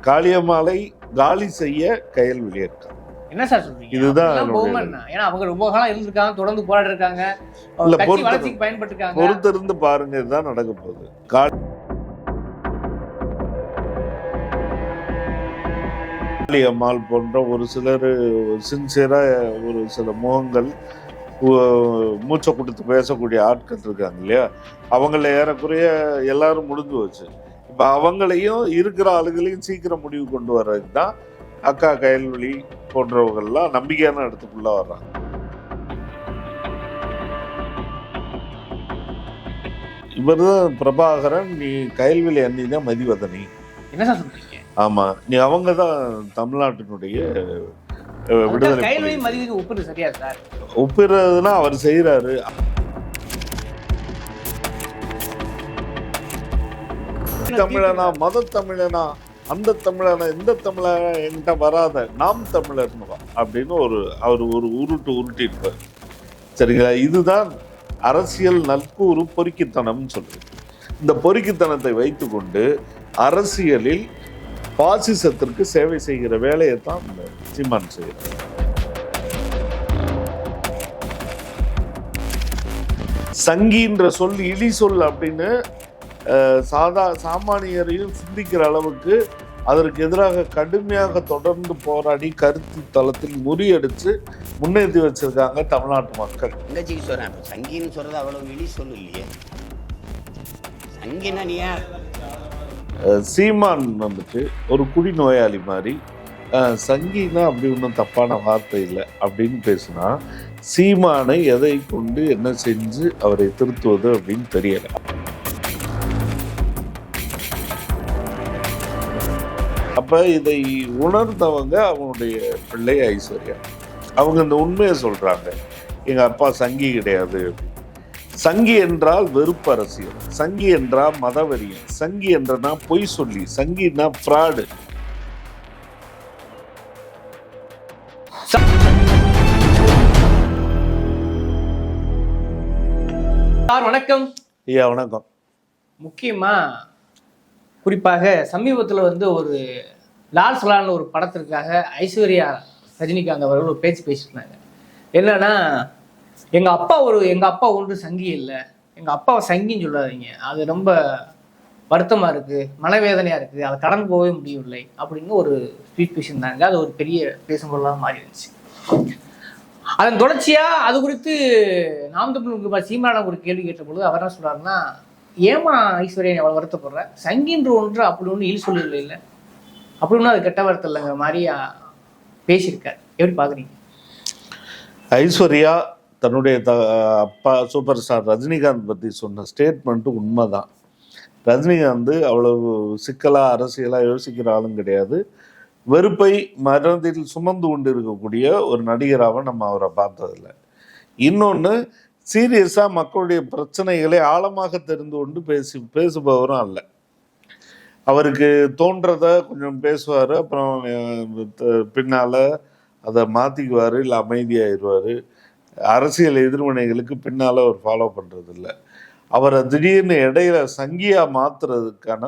காளியம்மாளை காலி செய்ய கையல் வெளியேற்றார் என்ன சார் சொல்றீங்க? இதுதான் ஏன்னா அவங்க ரொம்ப காலம் இருந்திருக்காங்க தொடர்ந்து போராடி இருக்காங்க இல்ல, பொறுத்து- பாருங்க இதுதான் நடக்க போகுது. காளியம்மாள் போன்ற ஒரு சிலர் சின்சியரா ஒரு சில முகங்கள் மூச்சை கொடுத்து பேசக்கூடிய ஆட்கள் இருக்காங்க இல்லையா? அவங்கள ஏறக்குறைய எல்லாரும் முடிஞ்சு வச்சு இப்ப அவங்களையும் இருக்கிற ஆளுகளையும் சீக்கிரம் முடிவு கொண்டு வர்றதுக்கு தான் அக்கா கயல்வெளி போன்றவங்கள்லாம் நம்பிக்கையான இடத்துக்குள்ள வர்றாங்க. இவர்தான் பிரபாகரன் நீ கயல்வெளி அண்ணி தான் மதிவதனி. என்ன சார் சொல்றீங்க? ஆமா நீ அவங்க தான் தமிழ்நாட்டினுடைய விடுதலை ஒப்பிடுறதுன்னா அவர் செய்யறாரு தமிழனா மத தமிழனா அந்த தமிழனா இந்த தமிழனா என்கிட்ட வராத நாம் தமிழர்னு அப்படின்னு ஒரு அவர் ஒரு உருட்டு உருட்டி இருப்பார். சரிங்களா? இதுதான் அரசியல் நற்கூறு பொறுக்கித்தனம்னு சொல்லுது இந்த பொறுக்கித்தனத்தை வைத்துக்கொண்டு அரசியலில் பாசிசத்திற்கு சேவை செய்கிற வேலையை தான் சீமான் செய்கிறார். சங்கின்ற சொல் இழி சொல் அப்படின்னு சாதா சாமானியரையும் சிந்திக்கிற அளவுக்கு அதற்கு எதிராக கடுமையாக தொடர்ந்து போராடி கருத்து தளத்தில் முறியடிச்சு முன்னேற்றி வச்சிருக்காங்க தமிழ்நாட்டு மக்கள். தங்கச்சிக்கு சொல்றேன். இப்போ சங்கின்னு சொல்றது அவ்வளவு வெளி சொல்லு இல்லையே. சங்கினா சீமான் வந்துட்டு ஒரு குடி நோயாளி மாதிரி சங்கினா அப்படி ஒன்றும் தப்பான வார்த்தை இல்லை அப்படின்னு பேசினா சீமானை எதை கொண்டு என்ன செஞ்சு அவரை திருத்துவது அப்படின்னு தெரியல. அப்ப இதை உணர்ந்தவங்க அவனுடைய பிள்ளை ஐஸ்வர்யா. அவங்க இந்த உண்மையை சொல்றாங்க. எங்க அப்பா சங்கி கிடையாது. சங்கி என்றால் வெறுப்பு அரசியல் சங்கி என்றால் மதவெறியன் சங்கி என்றனா பொய் சொல்லி. சங்கினா ஃப்ராடு. சார் வணக்கம். ஐயா வணக்கம். முக்கியமா குறிப்பாக சமீபத்துல வந்து ஒரு லால் சலான்னு ஒரு படத்திற்காக ஐஸ்வர்யா ரஜினிகாந்த் அவர்கள் ஒரு பேச்சு பேசியிருந்தாங்க. என்னன்னா எங்கள் அப்பா ஒரு எங்கள் அப்பா ஒன்று சங்கி இல்லை. எங்கள் அப்பாவை சங்கின்னு சொல்லாதீங்க. அது ரொம்ப வருத்தமாக இருக்குது மனவேதனையாக இருக்குது. அதை கடந்து போகவே முடியவில்லை அப்படின்னு ஒரு ஸ்பீச் பேசியிருந்தாங்க. அது ஒரு பெரிய பேசும்பொருளாக மாறி இருந்துச்சு அதன் தொடர்ச்சியாக அது குறித்து நாம் தமிழ் சீமானம் ஒரு கேள்வி கேட்ட பொழுது அவர் என்ன சொல்கிறாருன்னா ஏமா ஐஸ்வர்யா அவள் வருத்தப்படுற? சங்கின்ற ஒன்று அப்படி ஒன்று இல் சொல்லவில்லை இல்லை. அப்படின்னா அது கெட்ட வார்த்தை இல்லைங்க மாதிரி ஆ, பேசியிருக்காரு. எப்படி பார்க்குறீங்க ஐஸ்வர்யா தன்னுடைய த அப்பா சூப்பர் ஸ்டார் ரஜினிகாந்த் பற்றி சொன்ன ஸ்டேட்மெண்ட்டு உண்மைதான். ரஜினிகாந்த் அவ்வளவு சிக்கலாக அரசியலாக யோசிக்கிற ஆளும் கிடையாது. வெறுப்பை மனதில் சுமந்து கொண்டு இருக்கக்கூடிய ஒரு நடிகராக நம்ம அவரை பார்த்ததில்ல. இன்னொன்று சீரியஸாக மக்களுடைய பிரச்சனைகளை ஆழமாக தெரிந்து கொண்டு பேசி பேசுபவரும் அல்ல. அவருக்கு தோன்றதை கொஞ்சம் பேசுவார் அப்புறம் பின்னால் அதை மாற்றிக்குவார் இல்லை அமைதியாயிடுவார் அரசியல் எதிர்வினைகளுக்கு பின்னால் அவர் ஃபாலோ பண்ணுறது இல்லை அவரை திடீர்னு இடையில சங்கியா மாற்றுறதுக்கான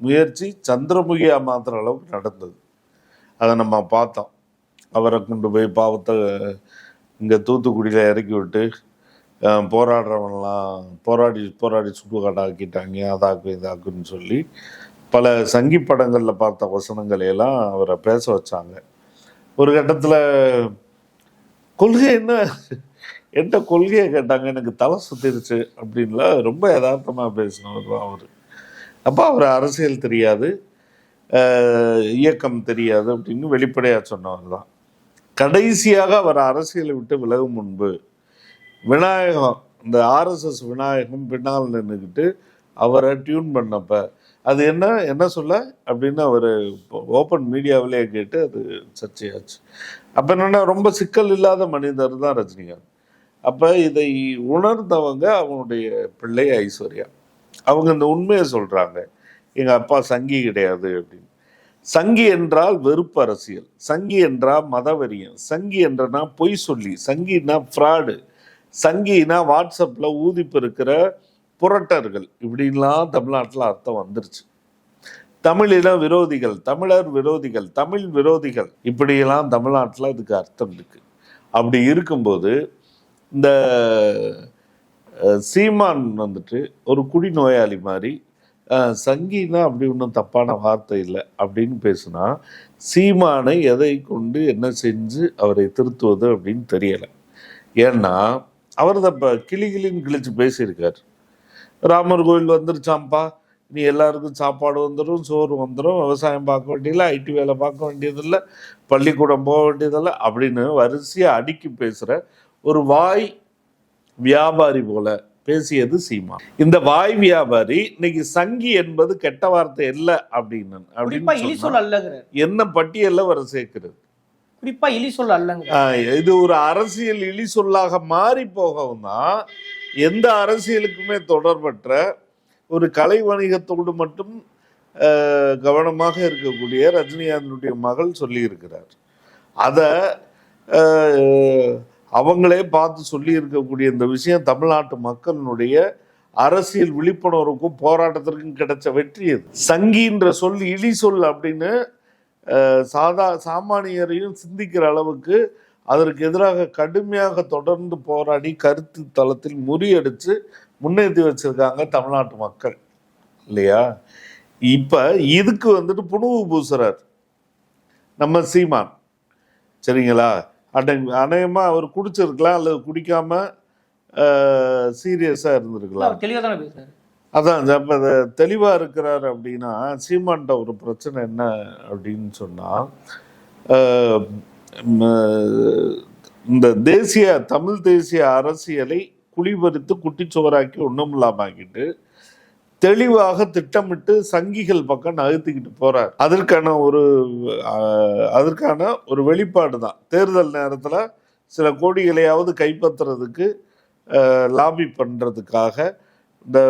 முயற்சி சந்திரமுகியா மாற்றுற அளவுக்கு நடந்தது. அதை நம்ம பார்த்தோம். அவரை கொண்டு போய் பாவத்தை இங்கே தூத்துக்குடியில் இறக்கி விட்டு போராடுறவன்லாம் போராடி போராடி சுடுகாடாக்கிட்டாங்க அதாக்கு இதாக்குன்னு சொல்லி பல சங்கி படங்களில் பார்த்த வசனங்களை எல்லாம் அவரை பேச வச்சாங்க. ஒரு கட்டத்தில் கொள்கை என்ன? என்கிட்ட கொள்கையை கேட்டாங்க? எனக்கு தலை சுத்திருச்சு அப்படின்லாம் ரொம்ப யதார்த்தமாக பேசினவர் தான் அவர். அப்போ அவர் அரசியல் தெரியாது இயக்கம் தெரியாது அப்படின்னு வெளிப்படையாக சொன்னவர் தான். கடைசியாக அவர் அரசியலை விட்டு விலகும் முன்பு விநாயகம் இந்த ஆர்எஸ்எஸ் விநாயகம் பின்னால் நின்றுக்கிட்டு அவரை டியூன் பண்ணப்போ அது என்ன என்ன சொல்ல? அப்படின்னு அவர் ஓப்பன் மீடியாவிலே கேட்டு அது சர்ச்சையாச்சு. அப்போ என்னென்னா ரொம்ப சிக்கல் இல்லாத மனிதர் தான் ரஜினிகாந்த். அப்போ இதை உணர்ந்தவங்க அவனுடைய பிள்ளை ஐஸ்வர்யா. அவங்க இந்த உண்மையை சொல்கிறாங்க எங்கள் அப்பா சங்கி கிடையாது அப்படின்னு. சங்கி என்றால் வெறுப்பு அரசியல். சங்கி என்றால் மதவெறியன் சங்கி என்றனா பொய் சொல்லி. சங்கினா ஃப்ராடு சங்கினா வாட்ஸ்அப்பில் ஊதிப்பு இருக்கிற புரட்டர்கள். இப்படின்லாம் தமிழ்நாட்டில் அர்த்தம் வந்துருச்சு. தமிழின விரோதிகள் தமிழர் விரோதிகள் தமிழ் விரோதிகள் இப்படியெல்லாம் தமிழ்நாட்டில் இதுக்கு அர்த்தம் இருக்குது அப்படி இருக்கும்போது இந்த சீமான் வந்துட்டு ஒரு குடிநோயாளி மாதிரி அஹ், சங்கினா அப்படி ஒன்றும் தப்பான வார்த்தை இல்லை அப்படின்னு பேசுனா சீமானை எதை கொண்டு என்ன செஞ்சு அவரை திருத்துவது அப்படின்னு தெரியலை. ஏன்னா அவர் இப்போ கிளி கிளின்னு கிழிச்சு பேசியிருக்கார். ராமர் கோயில் வந்துருச்சாம்ப்பா. நீ எல்லாருக்கும் சாப்பாடு வந்துடும் சோறு வந்துடும் விவசாயம் பார்க்க வேண்டியதில்லை ஐடி வேலை பார்க்க வேண்டியதில்லை பள்ளிக்கூடம் போக வேண்டியதில்லை அப்படின்னு வரிசையாக அடுக்கி பேசுகிற ஒரு வாய் வியாபாரி போல பேசியது சீமா. இந்த வாய் வியாபாரி இன்னைக்கு சங்கி என்பது கெட்ட வார்த்தை இல்லை அப்படின்னு அப்படின்னு என்ன பட்டியல்ல வர சேர்க்கிறது? குறிப்பா அல்லங்கிற ஆஹ் இது ஒரு அரசியல் இழி சொல்லாக மாறி போகவும் தான் எந்த அரசியலுக்குமே தொடர்பற்ற ஒரு கலை வணிகத்தோடு மட்டும் கவனமாக இருக்கக்கூடிய ரஜினிகாந்தனுடைய மகள் சொல்லியிருக்கிறார். அதை அவங்களே பார்த்து சொல்லி இருக்கக்கூடிய இந்த விஷயம் தமிழ்நாட்டு மக்களினுடைய அரசியல் விழிப்புணர்வுக்கும் போராட்டத்திற்கும் கிடைச்ச வெற்றி அது. சங்கின்ற சொல் இழி சொல் அப்படின்னு சாதா சாமானியரையும் சிந்திக்கிற அளவுக்கு அதற்கு எதிராக கடுமையாக தொடர்ந்து போராடி கருத்து தளத்தில் முறியடிச்சு முன்னேற்றி வச்சிருக்காங்க தமிழ்நாட்டு மக்கள். இல்லையா? இப்ப இதுக்கு வந்துட்டு புணுவு பூசுறார் நம்ம சீமான். சரிங்களா? அடை அநேகமா அவர் குடிச்சிருக்கலாம் அல்லது குடிக்காம சீரியஸா இருந்திருக்கலாம். தானே அதான் அப்ப அது தெளிவா இருக்கிறார் அப்படின்னா சீமான்ட்ட ஒரு பிரச்சனை என்ன அப்படின்னு சொன்னா ஆஹ் ம- இந்த தேசிய தமிழ் தேசிய அரசியலை குழிபறித்து குட்டிச்சுவராக்கி ஒண்ணும் இல்லாமாக்கிட்டு தெளிவாக திட்டமிட்டு சங்கிகள் பக்கம் நகர்த்திக்கிட்டு போறார். அதற்கான ஒரு அதற்கான ஒரு வெளிப்பாடு தான். தேர்தல் நேரத்தில் சில கோடிகளையாவது கைப்பற்றுறதுக்கு லாபி பண்ணுறதுக்காக இந்த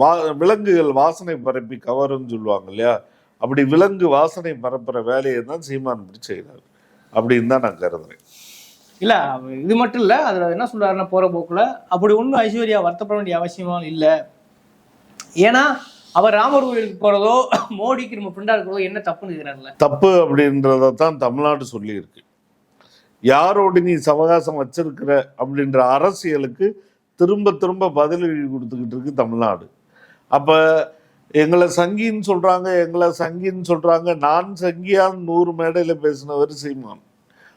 வா விலங்குகள் வாசனை பரப்பி கவருன்னு சொல்லுவாங்க இல்லையா? அப்படி விலங்கு வாசனை பரப்புகிற வேலையை தான் சீமான் இப்படி செய்கிறார் அப்படின்னு தான் நான் கருதுறேன். இல்ல இது மட்டும் இல்ல அதுல என்ன சொல்றாருன்னா போற போக்குல அப்படி ஒண்ணும் ஐஸ்வர்யா வருத்தப்பட வேண்டிய அவசியமும் இல்ல. ஏன்னா அவர் ராமர் கோயிலுக்கு போறதோ மோடிக்கு நம்ம ஃப்ரெண்டா இருக்கிறதோ என்ன தப்புன்னு இருக்கிறாருல்ல தப்பு அப்படின்றத தான் தமிழ்நாடு சொல்லியிருக்கு. யாரோடு நீ சவகாசம் வச்சிருக்கிற அப்படின்ற அரசியலுக்கு திரும்ப திரும்ப பதிலடி கொடுத்துக்கிட்டு இருக்கு தமிழ்நாடு. அப்ப எங்களை சங்கின்னு சொல்கிறாங்க எங்களை சங்கின்னு சொல்கிறாங்க நான் சங்கியான்னு நூறு மேடையில் பேசினவர் சீமான்.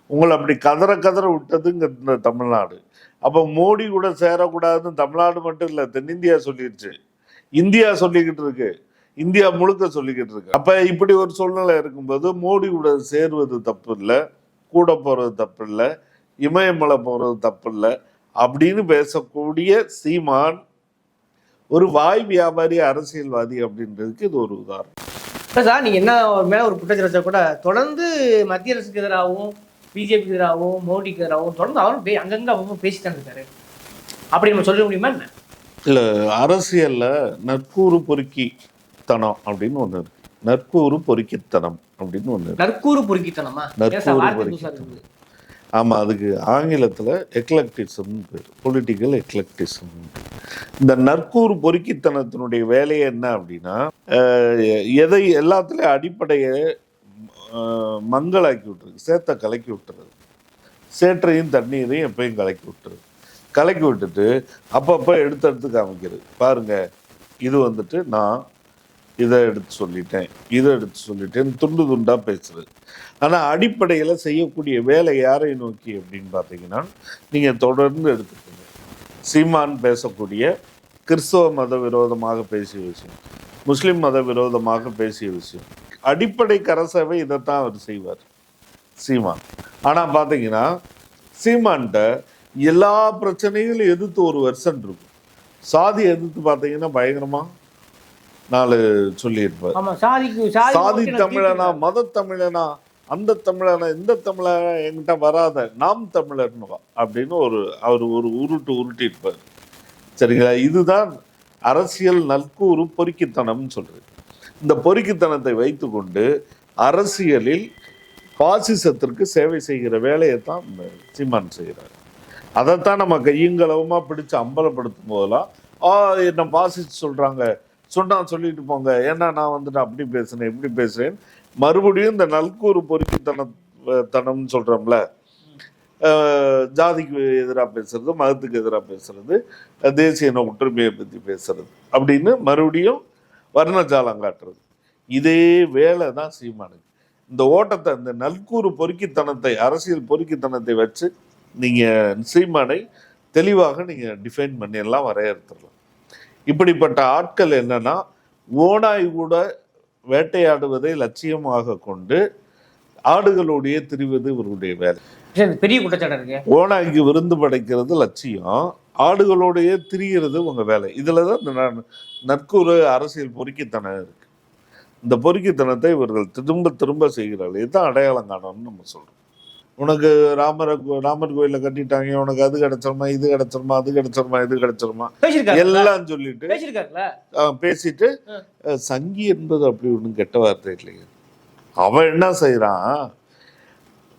உங்களை அப்படி கதற கதற விட்டதுங்க இந்த தமிழ்நாடு. அப்போ மோடி கூட சேரக்கூடாதுன்னு தமிழ்நாடு மட்டும் இல்லை தென்னிந்தியா சொல்லிடுச்சு இந்தியா சொல்லிக்கிட்டு இருக்கு. இந்தியா முழுக்க சொல்லிக்கிட்டு இருக்கு. அப்போ இப்படி ஒரு சூழ்நிலை இருக்கும்போது மோடி கூட சேருவது தப்பு இல்லை கூட போகிறது தப்பு இல்லை இமயமலை போகிறது தப்பு இல்லை அப்படின்னு பேசக்கூடிய சீமான் ஒரு வாய் வியாபாரி அரசியல்வாதி அப்படின்றதுக்கு இது ஒரு உதாரணம். இல்ல சார் நீங்க என்ன மேல ஒரு குற்றச்சாட்டு வச்சா கூட தொடர்ந்து மத்திய அரசுக்கு எதிராகவும் பிஜேபிக்கு எதிராகவும் மோடிக்கு எதிராகவும் தொடர்ந்து அவரும் பே- அங்கங்க அவங்க பேசிட்டு இருக்காரு. அப்படி நம்ம சொல்ல முடியுமா என்ன? இல்ல அரசியல்ல நற்கூறு பொறுக்கித்தனம் அப்படின்னு ஒண்ணு இருக்கு. நற்கூறு பொறுக்கித்தனம் அப்படின்னு இருக்கு. நற்கூறு பொறுக்கித்தனமா? நற்கூறு பொறுக்கித்தனம். ஆமாம் அதுக்கு ஆங்கிலத்தில் எக்லக்டிசம் பேர். பொலிட்டிக்கல் எக்லக்டிசம் இந்த நற்கூறு பொறுக்கித்தனத்தினுடைய வேலையை என்ன அப்படின்னா எதை எல்லாத்துலேயும் அடிப்படையை மங்களாக்கி மங்கலாக்கி விட்டுருக்கு சேத்த கலக்கி விட்டுறது. சேற்றையும் தண்ணீரையும் எப்பயும் கலக்கி விட்டுறது. கலக்கி விட்டுட்டு அப்பப்போ எடுத்து எடுத்து காமிக்கிறது. பாருங்கள் இது வந்துட்டு நான் இதை எடுத்து சொல்லிட்டேன் இதை எடுத்து சொல்லிட்டேன் துண்டு துண்டாக பேசுறது. ஆனால் அடிப்படையில் செய்யக்கூடிய வேலை யாரை நோக்கி அப்படின்னு பார்த்தீங்கன்னா நீங்கள் தொடர்ந்து எடுத்துக்கோங்க. சீமான் பேசக்கூடிய கிறிஸ்தவ மத விரோதமாக பேசிய விஷயம் முஸ்லீம் மத விரோதமாக பேசிய விஷயம் அடிப்படை கரசவை இதைத்தான் அவர் செய்வார் சீமான். ஆனால் பார்த்தீங்கன்னா சீமான்கிட்ட எல்லா பிரச்சனைகளும் எதிர்த்து ஒரு வெர்சன் இருக்கும். சாதி எதிர்த்து பார்த்தீங்கன்னா பயங்கரமாக நாலு சொல்லியிருப்பார். சாதி தமிழனா மத தமிழனா அந்த தமிழனா இந்த தமிழனா என்கிட்ட வராத நாம் தமிழர்னு வா அப்படின்னு ஒரு அவர் ஒரு உருட்டு உருட்டி இருப்பார் சரிங்களா? இதுதான் அரசியல் நற்கூறு பொறுக்கித்தனம்னு சொல்றது. இந்த பொறுக்கித்தனத்தை வைத்துக்கொண்டு அரசியலில் பாசிசத்திற்கு சேவை செய்கிற வேலையை தான் சீமான் செய்கிறார். அதைத்தான் நம்ம கையங்களவுமா பிடிச்சு அம்பலப்படுத்தும் போதெல்லாம் ஆ என்ன பாசிஸ்ட் சொல்றாங்க சொன்னா சொல்லிட்டு போங்க. ஏன்னா நான் வந்துட்டு அப்படி பேசுனேன் இப்படி பேசுறேன். மறுபடியும் இந்த நல்கூறு பொறுக்கித்தனம் தனம்னு சொல்கிறோம்ல ஜாதிக்கு எதிராக பேசுறது மதத்துக்கு எதிராக பேசுறது தேசிய ஒற்றுமையை பற்றி பேசுறது. அப்படின்னு மறுபடியும் வர்ணஜாலம் காட்டுறது. இதே வேலை தான் சீமானுக்கு. இந்த ஓட்டத்தை இந்த நல்கூறு பொறுக்கித்தனத்தை அரசியல் பொறுக்கித்தனத்தை வச்சு நீங்கள் சீமானை தெளிவாக நீங்கள் டிஃபைன் பண்ணிடலாம் வரையறுத்துடலாம். இப்படிப்பட்ட ஆட்கள் என்னன்னா ஓனாய் கூட வேட்டையாடுவதை லட்சியமாக கொண்டு ஆடுகளோடையே திரிவது இவருடைய வேலை. பெரிய குற்றச்சாட்டு இருக்கு? ஓனாய்க்கு விருந்து படைக்கிறது லட்சியம் ஆடுகளோடையே திரிகிறது உங்க வேலை. இதுல தான் நற்கூறு அரசியல் பொறுக்கித்தனம் இருக்கு. இந்த பொறுக்கித்தனத்தை இவர்கள் திரும்ப திரும்ப செய்கிறார்கள். இதுதான் அடையாளம் காணணும்னு நம்ம சொல்றோம். உனக்கு ராமரை ராமர் கோயில கட்டிட்டாங்க உனக்கு அது கிடைச்சிருமா இது கிடைச்சிருமா அது கிடைச்சிருமா இது கிடைச்சிருமா? எல்லாம் சொல்லிட்டு பேசிட்டு சங்கி என்பது அப்படி ஒன்றும் கெட்ட வார்த்தை இல்லைங்க அவன் என்ன செய்றான்?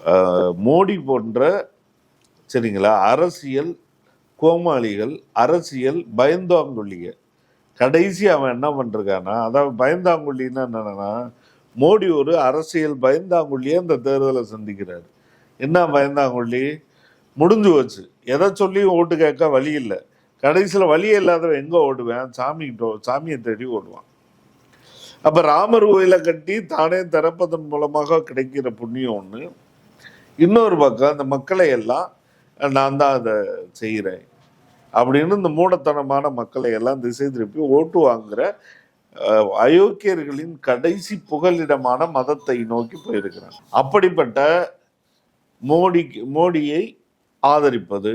அஹ், மோடி போன்ற சரிங்களா அரசியல் கோமாளிகள் அரசியல் பயந்தாங்குள்ளிக கடைசி அவன் என்ன பண்றானா அதாவது பயந்தாங்குள்ளின்னா என்னன்னா மோடி ஒரு அரசியல் பயந்தாங்குள்ளியே இந்த தேர்தலை சந்திக்கிறாரு. என்ன பயந்தாங்குள்ளி முடிஞ்சு போச்சு. எதை சொல்லியும் ஓட்டு கேட்க வழி இல்லை. கடைசியில் வழியே இல்லாதவன் எங்கே ஓடுவேன் சாமிகிட்ட சாமியை தேடி ஓடுவான். அப்போ ராமர் கோயிலை கட்டி தானே திறப்பதன் மூலமாக கிடைக்கிற புண்ணியம் ஒன்று இன்னொரு பக்கம் அந்த மக்களை எல்லாம் நான் தான் அதை செய்கிறேன். அப்படின்னு இந்த மூடத்தனமான மக்களை எல்லாம் திசை திருப்பி ஓட்டு வாங்குகிற அயோக்கியர்களின் கடைசி புகலிடமான மதத்தை நோக்கி போயிருக்கிறான் அப்படிப்பட்ட மோடி மோடியை ஆதரிப்பது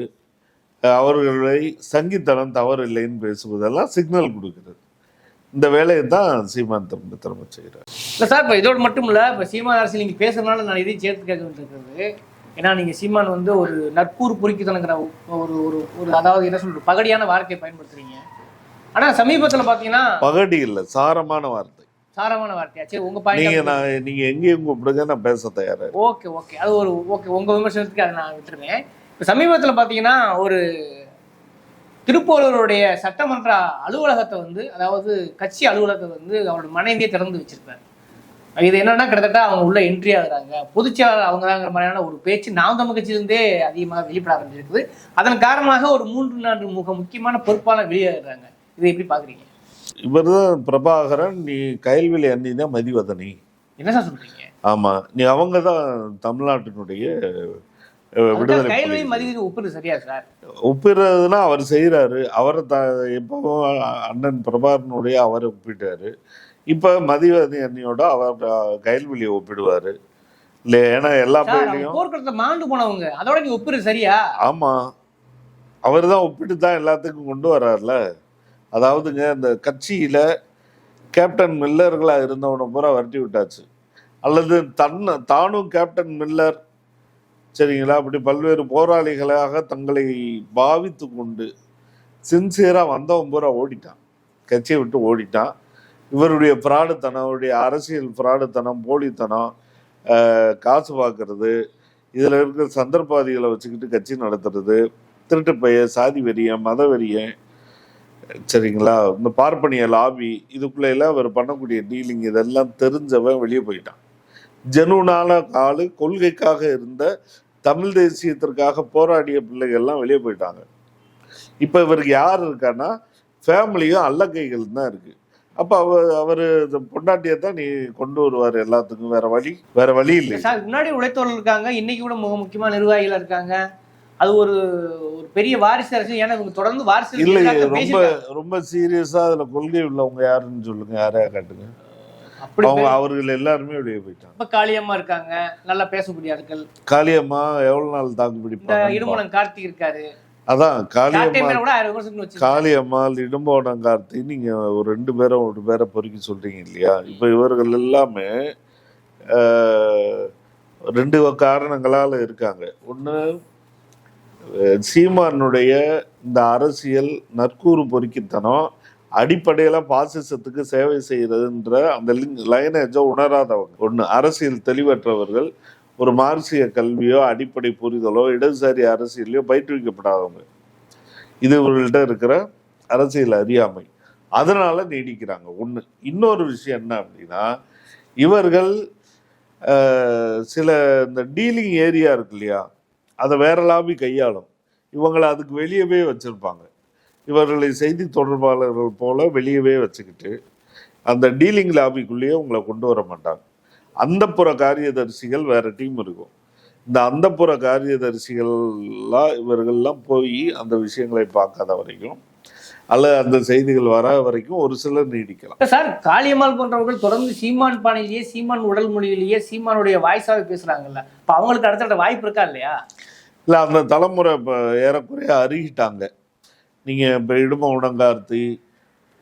அவர்களை சங்கித்தனம் தவறில்லைன்னு பேசுவதெல்லாம் சிக்னல் கொடுக்கிறது. இந்த வேலையை தான் சீமான் திரும்ப திரும்ப செய்கிறார். இல்ல சார் இப்போ இதோடு மட்டும் இல்ல இப்போ சீமான் அரசியல் நீங்க பேசுறதுனால நான் இதையும் சேர்த்து கேட்க வேண்டியிருக்கிறது ஏன்னா நீங்க சீமான் வந்து ஒரு நட்பூர் பொறுக்கித்தனங்கிற ஒரு ஒரு ஒரு அதாவது என்ன சொல்றது பகடியான வார்த்தையை பயன்படுத்துறீங்க. ஆனா சமீபத்துல பாத்தீங்கன்னா பகடி இல்லை சாரமான வார்த்தை. சாரமான வார்த்தையா? சரி உங்க நீங்க பாயிண்ட் நான் நீங்க எங்கேயும் கூப்பிடுங்க நான் பேச தயாரா ஓகே ஓகே. அது ஒரு ஓகே உங்க விமர்சனத்துக்கு அதை நான் விட்டுருவேன். இப்போ சமீபத்துல பாத்தீங்கன்னா ஒரு திருப்பூருடைய சட்டமன்ற அலுவலகத்தை வந்து அதாவது கட்சி அலுவலகத்தை வந்து அவரோட மனைவியே திறந்து வச்சிருப்பார். இது என்னன்னா கிட்டத்தட்ட அவங்க உள்ள என்ட்ரி ஆகுறாங்க. பொதுச்செயலாளர் அவங்க தாங்கிற மாதிரியான ஒரு பேச்சு நாம் தமிழ் கட்சியிலிருந்தே அதிகமாக வெளிப்பட ஆரம்பிச்சிருக்குது. அதன் காரணமாக ஒரு மூன்று நான்கு முக முக்கியமான பொறுப்பாளர் வெளியேறாங்க. இதை எப்படி பாக்குறீங்க இவர்தான் பிரபாகரன் நீ கயல்வெளி அண்ணி தான் மதிவதனி. என்ன சார் சொல்றீங்க? ஆமா நீ அவங்க தான் தமிழ்நாட்டினுடைய விடுதலை ஒப்புது சரியா சார்? ஒப்பிடுறதுன்னா அவர் செய்கிறாரு அவரை த எப்பவும் அண்ணன் பிரபாகரனுடைய அவரை ஒப்பிட்டாரு. இப்போ மதிவதனி அண்ணியோட அவர் கயல்வெளியை ஒப்பிடுவாரு. இல்லை ஏன்னா எல்லா பேர்லையும் போர்க்களத்தை மாண்டு போனவங்க அதோட நீ ஒப்புது சரியா? ஆமா. அவர் தான் ஒப்பிட்டு தான் எல்லாத்துக்கும் கொண்டு வர்றாருல அதாவதுங்க இந்த கட்சியில கேப்டன் மில்லர்களாக இருந்தவனை பூரா வரட்டி விட்டாச்சு. அல்லது தன்னை தானும் கேப்டன் மில்லர் சரிங்களா? அப்படி பல்வேறு போராளிகளாக தங்களை பாவித்து கொண்டு சின்சியராக வந்தவன் பூரா ஓடிட்டான். கட்சியை விட்டு ஓடிட்டான். இவருடைய ஃப்ராடுத்தனம் அவருடைய அரசியல் பிராடுத்தனம் போலித்தனம் காசு பார்க்கறது இதில் இருக்கிற சந்தர்ப்பாதிகளை வச்சுக்கிட்டு கட்சி நடத்துறது திருட்டு பையன் சாதி வெறியன் மத வெறியன் சரிங்களா? இந்த பார்ப்பனிய லாபி இதுக்குள்ள எல்லாம் அவர் பண்ணக்கூடிய டீலிங் இதெல்லாம் தெரிஞ்சவன் வெளியே போயிட்டான். ஜெனுனால ஆளு கொள்கைக்காக இருந்த தமிழ் தேசியத்திற்காக போராடிய பிள்ளைகள்லாம் வெளியே போயிட்டாங்க. இப்போ இவருக்கு யார் இருக்கான்னா ஃபேமிலியும் அல்லக்கைகள் தான் இருக்கு. அப்போ அவர் அவர் பொண்டாட்டியை தான் நீ கொண்டு வருவார் எல்லாத்துக்கும். வேற வழி வேற வழி இல்லை சார் முன்னாடி உழைத்தோர்கள் இருக்காங்க இன்னைக்கு கூட முக முக்கியமான நிர்வாகிகள் இருக்காங்க. அது ஒரு ஒரு பெரிய வாரிசு அரசு. ஏன்னா இவங்க தொடர்ந்து வாரிசு இல்லை ரொம்ப. ரொம்ப சீரியஸா அதுல கொள்கை உள்ளவங்க யாருன்னு சொல்லுங்க. யாரையா காட்டுங்க? அவங்க அவர்கள் எல்லாருமே வெளியே போயிட்டாங்க. இப்ப காளியம்மா இருக்காங்க. நல்லா பேசக்கூடிய ஆட்கள் காளியம்மா எவ்வளவு நாள் தாக்கு பிடிப்பாங்க இடுமலன் கார்த்திக் இருக்காரு. அதான் காளியம்மா. காளியம்மாள் இடும்போடம் கார்த்தி நீங்க ஒரு ரெண்டு பேரை ஒரு பேரை பொறுக்கி சொல்றீங்க இல்லையா? இப்ப இவர்கள் எல்லாமே ரெண்டு காரணங்களால இருக்காங்க. ஒண்ணு அஹ், சீமானுடைய இந்த அரசியல் நற்கூறு பொறுக்கித்தனம் அடிப்படையில் பாசிசத்துக்கு சேவை செய்கிறதுன்ற அந்த லைனேஜை உணராதவங்க. ஒன்று அரசியல் தெளிவற்றவர்கள் ஒரு மார்க்சிய கல்வியோ அடிப்படை புரிதலோ இடதுசாரி அரசியலையோ பயிற்றுவிக்கப்படாதவங்க. இது இவர்கள்ட்ட இருக்கிற அரசியல் அறியாமை. அதனால நீடிக்கிறாங்க. ஒன்று இன்னொரு விஷயம் என்ன அப்படின்னா இவர்கள் சில இந்த டீலிங் ஏரியா இருக்கு இல்லையா? அதை வேற லாபி கையாளும். இவங்களை அதுக்கு வெளியவே வச்சுருப்பாங்க. இவர்களை செய்தி தொடர்பாளர்கள் போல வெளியவே வச்சுக்கிட்டு அந்த டீலிங் லாபிக்குள்ளேயே உங்களை கொண்டு வர மாட்டாங்க. அந்தப்புற காரியதரிசிகள் வேற டீம் இருக்கும். இந்த அந்தப்புற காரியதரிசிகள்லாம் இவர்கள்லாம் போய் அந்த விஷயங்களை பார்க்காத வரைக்கும் அல்ல அந்த செய்திகள் வர வரைக்கும் ஒரு சிலர் நீடிக்கலாம். சார் காளியம்மாள் போன்றவர்கள் தொடர்ந்து சீமான் பாணியிலேயே சீமான் உடல் மொழியிலேயே சீமானுடைய வாய்ஸாவே பேசுறாங்கல்ல. இப்ப அவங்களுக்கு அடுத்த வாய்ப்பு இருக்கா இல்லையா? இல்லை அந்த தலைமுறை இப்போ ஏறக்குறைய அருகிட்டாங்க. நீங்கள் இப்போ இடும உடங்கார்த்தி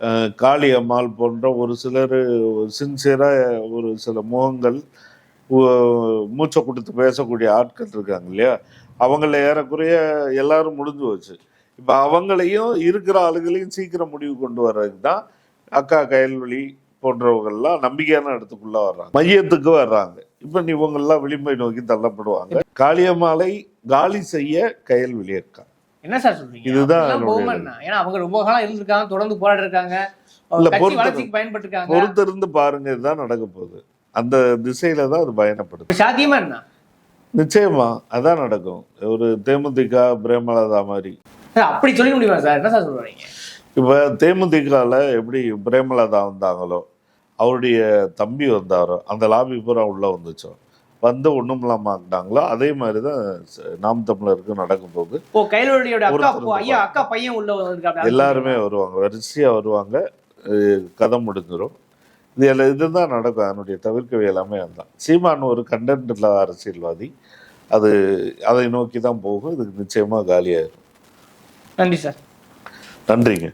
அஹ், காளி அம்மாள் போன்ற ஒரு சிலர் சின்சியராக ஒரு சில முகங்கள் மூச்சை கொடுத்து பேசக்கூடிய ஆட்கள் இருக்காங்க இல்லையா? அவங்கள ஏறக்குறைய எல்லாரும் முடிஞ்சு வச்சு இப்போ அவங்களையும் இருக்கிற ஆளுகளையும் சீக்கிரம் முடிவு கொண்டு வர்றதுக்கு தான் அக்கா கயல்வெளி போன்றவங்கள்லாம் நம்பிக்கையான இடத்துக்குள்ள வர்றாங்க. மையத்துக்கு வர்றாங்க. இப்போ இவங்கெல்லாம் விளிம்பை நோக்கி தள்ளப்படுவாங்க. காளியம்மாளை காலி செய்ய கயல்வெளி இருக்கா? என்ன சார் சொல்றீங்க? இதுதான் ஏன்னா அவங்க ரொம்ப காலம் இருந்திருக்காங்க தொடர்ந்து போராடி இருக்காங்க வளர்ச்சிக்கு பயன்பட்டிருக்காங்க. பொறுத்திருந்து பாருங்க இதுதான் நடக்க போகுது. அந்த திசையில தான் அது பயணப்படுது. சாத்தியமா என்ன நிச்சயமா அதான் நடக்கும். ஒரு தேமுதிக பிரேமலதா மாதிரி. அப்படி சொல்ல முடியுமா சார்? என்ன சார் சொல்றீங்க? இப்ப தேமுதிகல எப்படி பிரேமலதா வந்தாங்களோ அவருடைய தம்பி வந்தாரோ அந்த லாபி பூரா உள்ள வந்துச்சோ வந்து ஒண்ணும் இல்லாம ஆக்கினாங்களோ அதே மாதிரி தான் நாம் தமிழருக்கு நடக்க போகுது. ஓ கைலோடியோட அக்கா ஒருத்தர் போ- ஐயா அக்கா பையன் உள்ள வந்திருக்காரு எல்லாருமே வருவாங்க வரிசையா வருவாங்க கதை முடிஞ்சிடும் இது எல்லாம் இதுதான் நடக்கும் அதனுடைய தவிர்க்கவே எல்லாமே அதுதான். சீமான் ஒரு கண்டென்ட் இல்லாத அரசியல்வாதி. அது அதை நோக்கி தான் போகும் இதுக்கு நிச்சயமா காலியாயிரும். நன்றி சார். நன்றிங்க.